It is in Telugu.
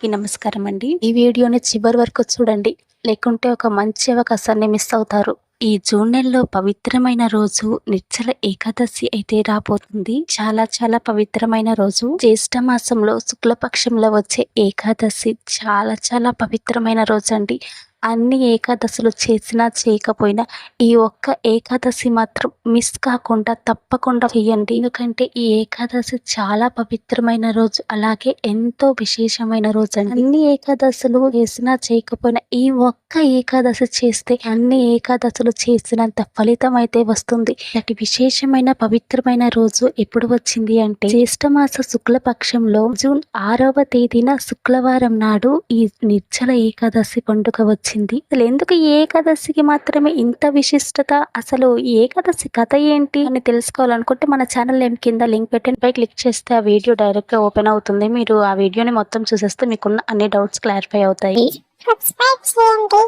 అందరికీ నమస్కారం అండి ఈ వీడియోని చివరి వరకు చూడండి. లేకుంటే ఒక మంచి అవకాశాన్ని మిస్ అవుతారు. ఈ జూన్ నెలలో పవిత్రమైన రోజు నిచ్చల ఏకాదశి అయితే రాబోతుంది. చాలా చాలా పవిత్రమైన రోజు. జ్యేష్ఠ మాసంలో శుక్లపక్షంలో వచ్చే ఏకాదశి చాలా చాలా పవిత్రమైన రోజు అండి అన్ని ఏకాదశులు చేసినా చేయకపోయినా ఈ ఒక్క ఏకాదశి మాత్రం మిస్ కాకుండా తప్పకుండా చేయండి. ఎందుకంటే ఈ ఏకాదశి చాలా పవిత్రమైన రోజు. అలాగే ఎంతో విశేషమైన రోజు అండి. అన్ని ఏకాదశులు చేసినా చేయకపోయినా ఈ ఒక్క ఏకాదశి చేస్తే అన్ని ఏకాదశులు చేసినంత ఫలితం అయితే వస్తుంది. ఇలాంటి విశేషమైన పవిత్రమైన రోజు ఎప్పుడు వచ్చింది అంటే జ్యేష్ఠమాస శుక్లపక్షంలో జూన్ ఆరవ తేదీన శుక్రవారం నాడు ఈ నిర్జల ఏకాదశి పండుగ వచ్చింది అసలు ఎందుకు ఏకాదశికి మాత్రమే ఇంత విశిష్టత? అసలు ఏకాదశి కథ ఏంటి అని తెలుసుకోవాలనుకుంటే మన ఛానల్ నేమ్ కింద లింక్ పెట్టిన పై క్లిక్ చేస్తే ఆ వీడియో డైరెక్ట్గా ఓపెన్ అవుతుంది. మీరు ఆ వీడియోని మొత్తం చూసేస్తే మీకున్న అన్ని డౌట్స్ క్లారిఫై అవుతాయి. సబ్స్క్రైబ్ చేయండి.